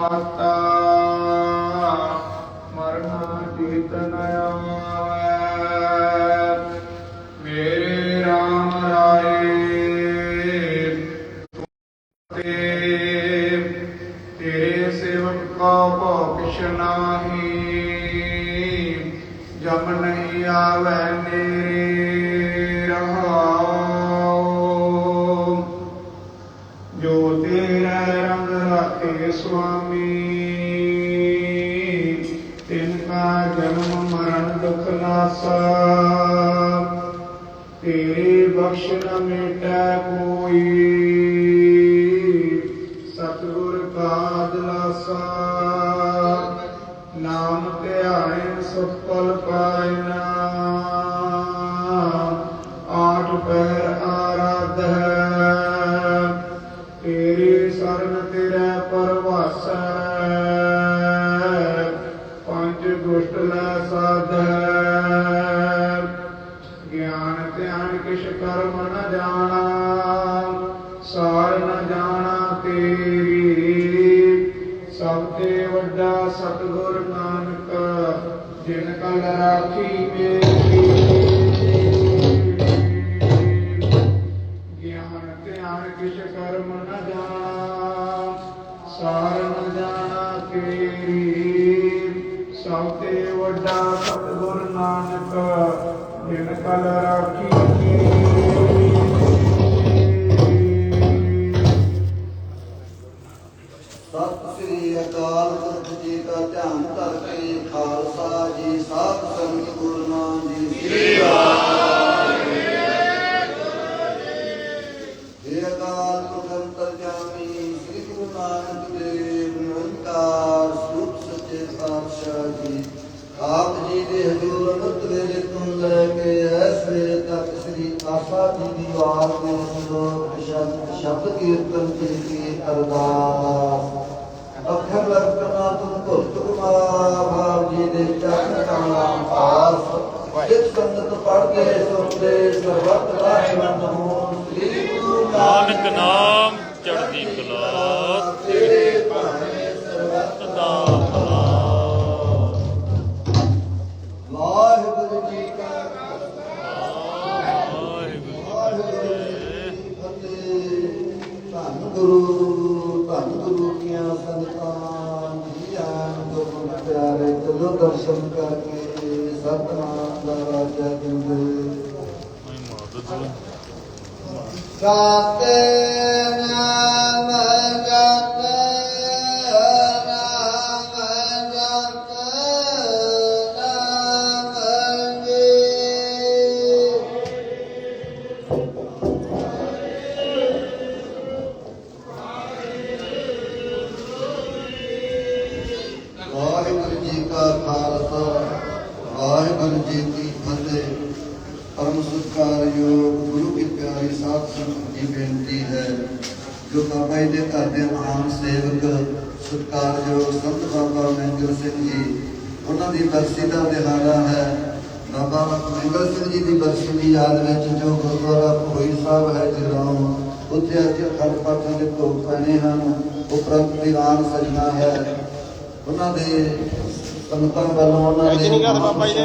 ਮਾਤਾ ਮਰਨਾ ਚੇਤਨ ਆਵੈ ਮੇਰੇ RAM ਰਾਏ ਤੇ ਤੇਰੇ ਸੇਵਕ ਕਾ ਭਉ ਕਿਛ ਨਾਹੀ ਜਮ ਨਹੀਂ ਆਵੈ ਨੇਰੇ ਰਾਤੇ ਸੁਆਮੀ ਤਿਨ ਕਾ ਜਨਮ ਮਰਨ ਦੁਖ ਨਾਸਾ ਤੇਰੇ ਬਖਸ਼ ਨ ਮਿਟੈ ਕੋਈ ਸਤਿਗੁਰ ਕਾ ਦਿਲਾਸਾ ਨਾਮ ਧਿਆਇ ਸਫਲ ਪਾਇਨਾ ਆਠ ਪਹਿਰ ਜਿਨ ਕਲ ਰਾਖੀ ਮੇਰੀ ਗਿਆਨ ਧਿਆਨ ਕਿਛ ਕਰਮ ਨ ਜਾਣਾ, ਸਾਰ ਨ ਜਾਣਾ ਤੇਰੀ। ਸਭ ਤੇ ਵੱਡਾ ਸਤਿਗੁਰ ਨਾਨਕ, ਜਿਨ ਕਲ ਰਾਖੀ ਸਤਿ ਸ੍ਰੀ ਅਕਾਲ ਪੁਰਖ ਜੀ ਦਾ ਧਿਆਨ ਧਰ ਕੇ ਖਾਲਸਾ ਜੀ ਸਾਧ ਸੰਗਤ ਗੁਰੂ ਨਾਮ ਜੀ ਸ੍ਰੀ ਜੇ ਅਕਾਲ ਪੁਰਖ ਅੰਤਰਜਾਮੀ ਸ੍ਰੀ ਗੁਰੂ ਨਾਨਕ ਦੇਵ ਨਿਰੰਕਾਰ ਸਰੂਪ ਸੱਚੇ ਪਾਤਸ਼ਾਹ ਜੀ ਆਪ ਜੀ ਦੇ ਹਜ਼ੂਰ ਅੰਮ੍ਰਿਤ ਵੇਲੇ ਤੋਂ ਲੈ ਕੇ ਇਸ ਵੇਲੇ ਤੱਕ ਸ੍ਰੀ ਆਸਾ ਜੀ ਦੀ ਵਾਰ ਦੇ ਸੰਦੋਖ ਸ਼ਬਦ ਸ਼ਬਦ ਕੀਰਤਨ ਜੀ ਕੀ ਅਰਦਾਸ ਅਖਰ ਲਖਨਾ ਤੁਮ ਭੁਗਤ ਕੁਮਾਰ ਭਾਵ ਜੀ ਦੇ ਚਰਨ ਕਮਲਾਂ ਪਾਸ ਜਿਤ ਸੰਗਤ ਪੜ੍ਹਦੇ ਸੁਣਦੇ ਸਰਬਤ ਰਹਿਮਤ ਹੋਣ ਸ੍ਰੀ ਗੁਰੂ ਨਾਨਕ ਨਾਮ ਚੜ੍ਹਦੀ ਕਲਾ ਤੇਰੇ ਦਰਸ਼ਨ ਕਰਕੇ ਸਤਨਾਮ ਦਾ ਰਾਜਾ ਜਿੰਦੇ ਮੈਂ ਮਾਰ ਦੋ ਸਾਤੇ ਜੋ ਬਾਬਾ ਜੀ ਦੇ ਘਰ ਦੇ ਮਹਾਨ ਸੇਵਕ ਸਤਿਕਾਰਯੋਗ ਸੰਤ ਬਾਬਾ ਮਹਿੰਦਰ ਸਿੰਘ ਜੀ। ਉਹਨਾਂ ਦੀ ਬਰਸੀ ਦਾ ਦਿਹਾੜਾ ਹੈ। ਬਾਬਾ ਮਹਿੰਦਰ ਸਿੰਘ ਜੀ ਦੀ ਬਰਸੀ ਦੀ ਯਾਦ ਵਿੱਚ ਜੋ ਗੁਰਦੁਆਰਾ ਭੋਈ ਸਾਹਿਬ ਹੈ ਜਗਰਾਉਂ ਉੱਥੇ ਅੱਜ ਅਖੰਡ ਪਾਠਾਂ ਦੇ ਭੋਗ ਪੈਣੇ ਹਨ। ਉਪਰੰਤ ਦੀਵਾਨ ਸਜਣਾ ਹੈ। ਉਹਨਾਂ ਦੇ ਸੰਤਾਂ ਵੱਲੋਂ ਉਹਨਾਂ ਦੇ ਨਹੀਂ ਘਰ ਬਾਬਾ ਜੀ ਦੇ?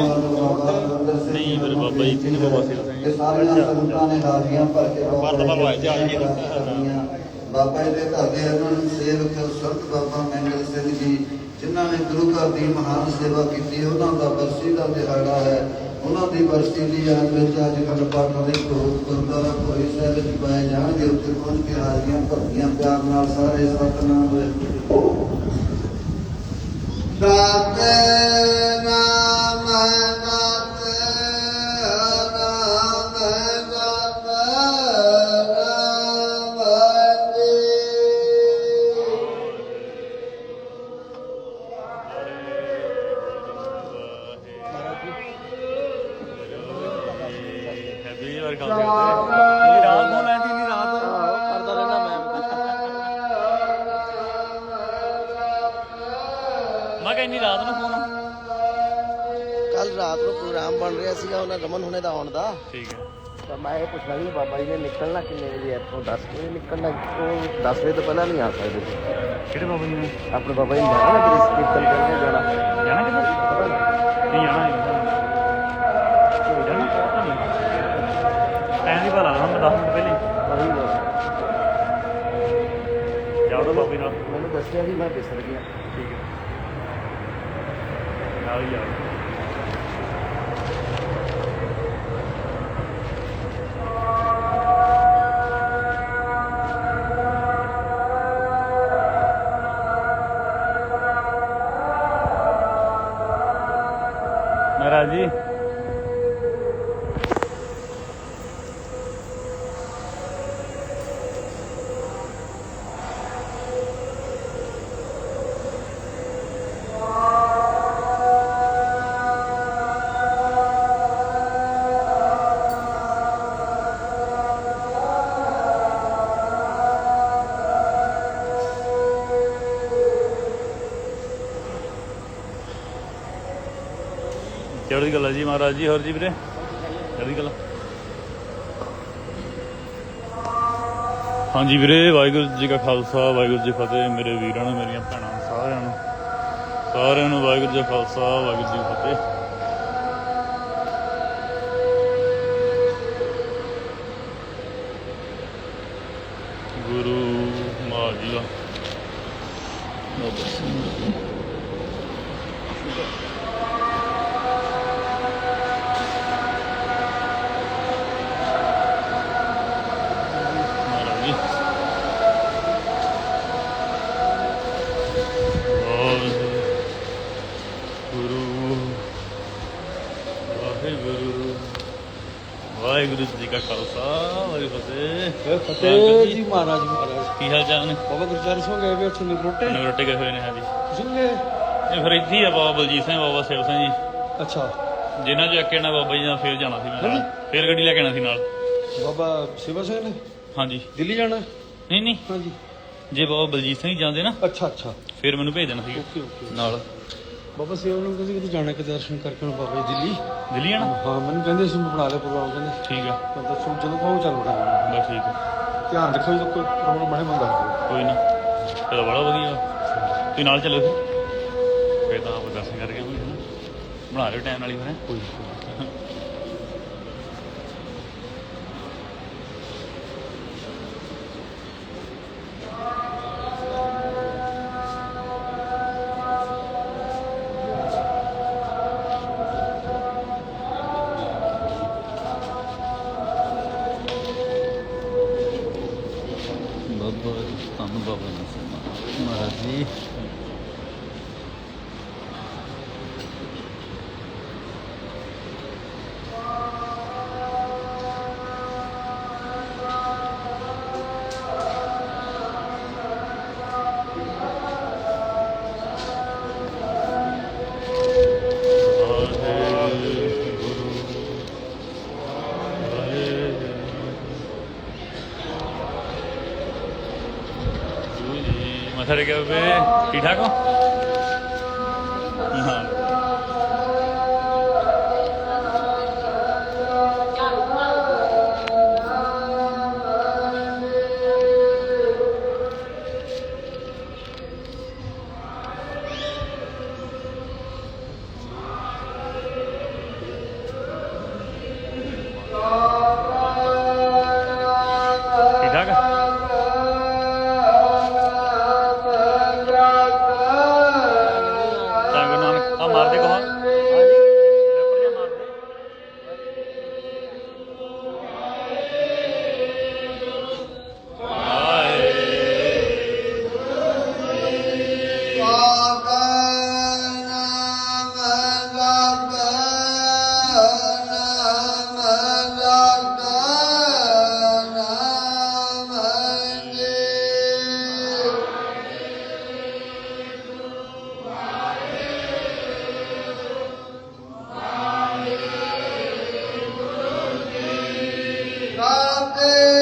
ਨਹੀਂ, ਮੇਰੇ ਬਾਬਾ ਜੀ ਨਹੀਂ ਬਾਬਾ ਸੀ। ਇਹ ਸਾਰੀਆਂ ਸੰਤਾਂ ਨੇ ਹਾਜ਼ਰੀਆਂ ਭਰ ਕੇ ਬਾਬਾ ਵਰਤ ਭਰਵਾਏ ਤੇ ਆ ਜੀ। ਬਾਬਾ ਜੀ ਦੇ ਘਰ ਦੇ ਨੂੰ ਸੇਵਕ ਸੰਤ ਬਾਬਾ ਮਹਿੰਦਰ ਸਿੰਘ ਜੀ, ਜਿਨ੍ਹਾਂ ਨੇ ਗੁਰੂ ਘਰ ਦੀ ਮਹਾਨ ਸੇਵਾ ਕੀਤੀ ਉਹਨਾਂ ਦਾ ਬਰਸੀ ਦਾ ਦਿਹਾੜਾ ਹੈ। ਉਹਨਾਂ ਦੀ ਬਰਸੀ ਦੀ ਯਾਦ ਵਿੱਚ ਅੱਜ ਕੱਲ੍ਹ ਪਾਠਾਂ ਦੇ ਭੋਗ ਗੁਰਦੁਆਰਾ ਭੋਈ ਸਾਹਿਬ ਵਿੱਚ ਪਾਏ ਜਾਣਗੇ, ਉੱਥੇ ਪਹੁੰਚ ਕੇ ਹਾਜ਼ਰੀਆਂ ਭਰਤੀਆਂ ਪਿਆਰ ਨਾਲ ਸਾਰੇ ਸਤਨਾਮ ਹੋਏ। ਸਾਤੇ ਰਾਤ ਨੂੰ ਪ੍ਰੋਗਰਾਮ ਬਣ ਰਿਹਾ ਸੀਗਾ ਉਹਨਾਂ ਰਮਨ ਹੁਣੇ ਦਾ ਆਉਣ ਦਾ। ਠੀਕ ਹੈ। ਤਾਂ ਮੈਂ ਇਹ ਪੁੱਛਣਾ ਵੀ ਬਾਬਾ ਜੀ ਨੇ ਨਿਕਲਣਾ ਕਿੰਨੇ ਵਜੇ ਇੱਥੋਂ 10 ਵਜੇ ਨਿਕਲਣਾ ਉਹ 10 ਵਜੇ ਤੋਂ ਪਹਿਲਾਂ ਨਹੀਂ ਆ ਸਕਦੇ ਸੀ ਕਿਹੜੇ ਬਾਬਾ ਜੀ ਨੇ? ਆਪਣੇ ਬਾਬਾ ਜੀ ਨੇ ਜਾਣਾ ਕਿ ਕੀਰਤਨ ਕਰਨੇ ਜਾਣਾ? ਜਾਣਾ ਪਤਾ ਨਹੀਂ। ਨਹੀਂ ਜਾਣਾ ਨਹੀਂ। ਜਾਣਾ? ਪਤਾ ਨਹੀਂ ਟਾਈਮ ਦੀ ਭਲਾ ਮੈਂ 10 ਮਿੰਟ ਪਹਿਲੇ ਉਹੀ ਬਸ ਜਾਓ ਬਾਬੇ ਨਾਲ। ਮੈਨੂੰ ਦੱਸਿਆ ਸੀ ਮੈਂ ਵਿਸਰ ਗਿਆ। ਠੀਕ ਹੈ। ਨਾਲ ਹੀ ਜਾਓ। ਚੜ੍ਹਦੀ ਕਲਾ ਜੀ ਮਹਾਰਾਜ ਜੀ? ਹੋਰ ਜੀ ਵੀਰੇ? ਚੜ੍ਹਦੀ ਕਲਾ ਹਾਂਜੀ ਵੀਰੇ, ਵਾਹਿਗੁਰੂ ਜੀ ਕਾ ਖਾਲਸਾ, ਵਾਹਿਗੁਰੂ ਜੀ ਫਤਿਹ। ਮੇਰੇ ਵੀਰਾਂ ਨੂੰ, ਮੇਰੀਆਂ ਭੈਣਾਂ ਨੂੰ, ਸਾਰਿਆਂ ਨੂੰ। ਸਾਰਿਆਂ ਨੂੰ ਵਾਹਿਗੁਰੂ ਜੀ ਕਾ ਖਾਲਸਾ, ਵਾਹਿਗੁਰੂ ਜੀ ਕੀ ਫਤਿਹ। ਗੁਰੂ ਮਹਾਰਾਜ ਦਾ ਬਾਬਾ ਸਿੰਘ ਕਾ ਖਾਲਸਾ ਵਾਹਿਗੁਰੂ ਫਤਿਹ। ਫਤਿਹ ਜੀ। ਮਹਾਰਾਜ ਮਹਾਰਾਜ। ਕੀ ਹਾਲ ਚਾਲ ਨੇ? ਬਾਬਾ ਗੁਰਚਰਨ ਸਿੰਘ ਗਏ ਵੇ ਉੱਥੇ ਨਿਕਰੋਟੇ ਕਿੰਨੇ ਰੋਟੇ ਗਏ ਹੋਏ ਨੇ ਹਾਂਜੀ। ਸੁਣਗੇ ਇਹ ਫਿਰ ਇੱਥੇ ਹੀ ਆ ਬਾਬਾ ਬਲਜੀਤ ਸਿੰਘ ਬਾਬਾ ਸੇਵ ਸਿੰਘ ਜੀ। ਅੱਛਾ। ਜਿਨ੍ਹਾਂ ਚੋਂ ਇੱਕ ਇਹਨਾਂ ਬਾਬਾ ਜੀ ਨਾਲ ਫੇਰ ਜਾਣਾ ਸੀ ਮੈਂ ਫੇਰ ਗੱਡੀ ਲੈ ਕੇ ਆਣਾ ਸੀ ਨਾਲ। ਬਾਬਾ ਸੇਵਾ ਸਿੰਘ ਨੇ? ਹਾਂਜੀ। ਦਿੱਲੀ ਜਾਣਾ? ਨਹੀਂ ਨਹੀਂ। ਹਾਂਜੀ। ਜੇ ਬਾਬਾ ਬਲਜੀਤ ਸਿੰਘ ਜਾਂਦੇ ਨਾ ਅੱਛਾ ਅੱਛਾ। ਫੇਰ ਮੈਨੂੰ ਭੇਜ ਦੇਣਾ ਸੀ ਓਕੇ ਓਕੇ। ਨਾਲ। ਬਾਬਾ ਸੇਵਾ ਨੂੰ ਕਹਿੰਦੇ ਕਿ ਤੂੰ ਜਾਣਾ ਕਿ ਦਰਸ਼ਨ ਕਰਕੇ ਆਉਣਾ ਬਾਬਾ ਜੀ ਦਿੱਲੀ। ਦਿੱਲੀ ਆਣਾ ਹਾਂ ਮੈਨੂੰ ਕਹਿੰਦੇ ਸੀ ਬਣਾ ਲਿਆ ਪ੍ਰੋਗਰਾਮ ਕਹਿੰਦੇ। ਠੀਕ ਆ। ਮੈਂ ਦੱਸੋ ਜਦੋਂ ਕਹੋ ਚੱਲ ਵੜਾਂਗੇ ਬਸ ਠੀਕ ਆ। ਧਿਆਨ ਰੱਖੋ ਜਦੋਂ ਕੋਈ ਪ੍ਰੋਗਰਾਮ ਬਣੇ ਬੰਦਾ ਕੋਈ ਨਾ। ਚਲੋ ਬੜਾ ਵਧੀਆ। ਤੁਸੀਂ ਨਾਲ ਚੱਲੋ ਫਿਰ ਤਾਂ ਆਪ ਦਰਸ਼ਨ ਕਰਕੇ ਹਨਾ ਬਣਾ ਲਿਓ ਟਾਈਮ ਨਾਲ ਹੀ ਫਿਰ ਕੋਈ ਬਾਬਾ ਤੁਹਾਨੂੰ ਬਾਬਾ ਨਸਮਾ ਜੀ ਮੱਥਾ ਟੇਕਿਆ ਬੇ ਠੀਕ ਠਾਕ ਹੋ? Amen.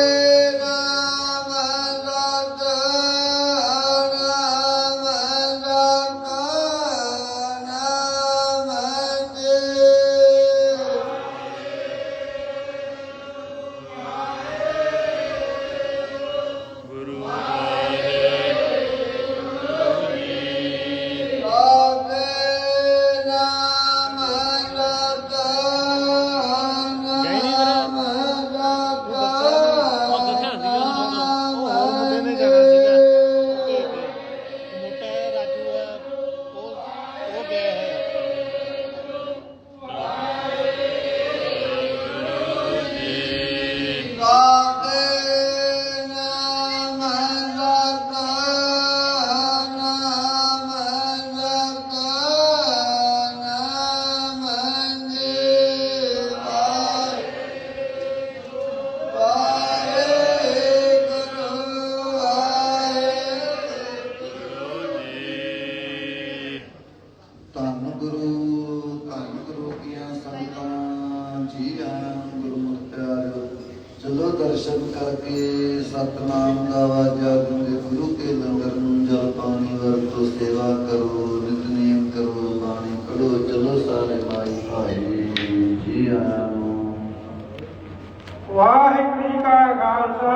ਦਰਸ਼ਨ ਕਰਕੇ ਸਤਨਾਮ ਦਾ ਵਾਜਾ ਗੁੰਦੇ ਗੁਰੂ ਕੇ ਲੰਗਰ ਨੂੰ ਜਲ ਪਾਣੀ ਵਰਤੋ ਸੇਵਾ ਕਰੋ ਨਿਤਨੇਮ ਕਰੋ ਬਾਣੀ ਪੜੋ ਚਲੋ ਸਾਰੇ ਭਾਈ ਭਾਈ ਜੀ ਆਇਆਂ ਨੂੰ। ਵਾਹਿਗੁਰੂ ਜੀ ਕਾ ਖਾਲਸਾ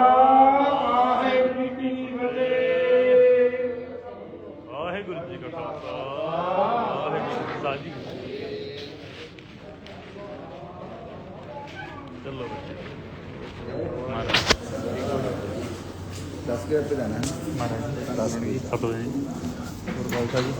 ਵਾਹਿਗੁਰੂ ਜੀ ਕੀ ਫਤਿਹ। ਵਾਹਿਗੁਰੂ ਜੀ ਕਾ ਖਾਲਸਾ ਵਾਹਿਗੁਰੂ ਜੀ ਕੀ ਫਤਿਹ। ਚਲੋ ਬੱਚੇ। ਮਹਾਰਾਜ 10 ਕੇ ਰੁਪਏ ਦੇਣਾ ਮਹਾਰਾਜ 10 ਜੀ ਫਤਿਹ ਜੀ ਹੋਰ ਬਾਲਕਾ ਜੀ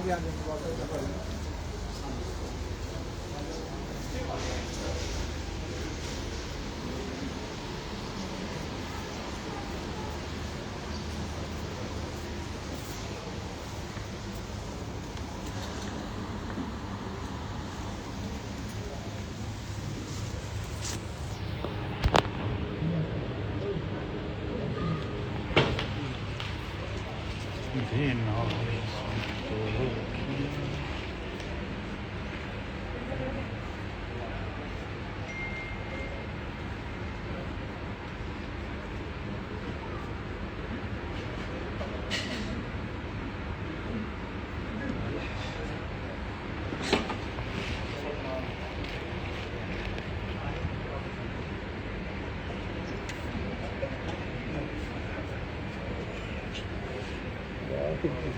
ਮਹਾਰਾਜ ਜੀ ਚੜ੍ਹੇਗਾ ਦੇ ਨਾਲ ਸੰਤੋਖੀ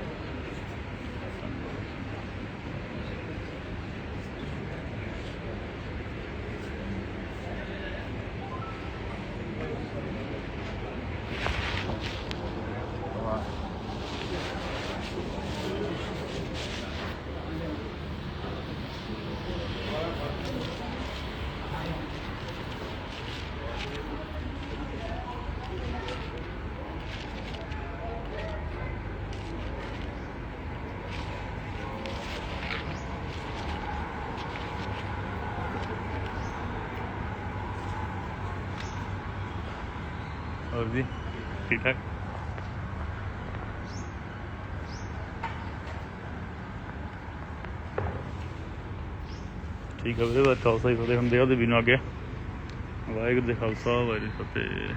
ਹੋਰ ਜੀ? ਠੀਕ ਠਾਕ? ਠੀਕ ਹੈ ਵੀਰੇ, ਬਸ ਖਾਲਸਾ ਹੀ ਫਤਿਹ ਹੁੰਦੇ ਆ ਉਹਦੇ ਵੀ ਨੂੰ ਆ ਗਿਆ ਵਾਹਿਗੁਰੂ ਜੀ ਖਾਲਸਾ, ਵਾਹਿਗੁਰੂ ਫਤਿਹ।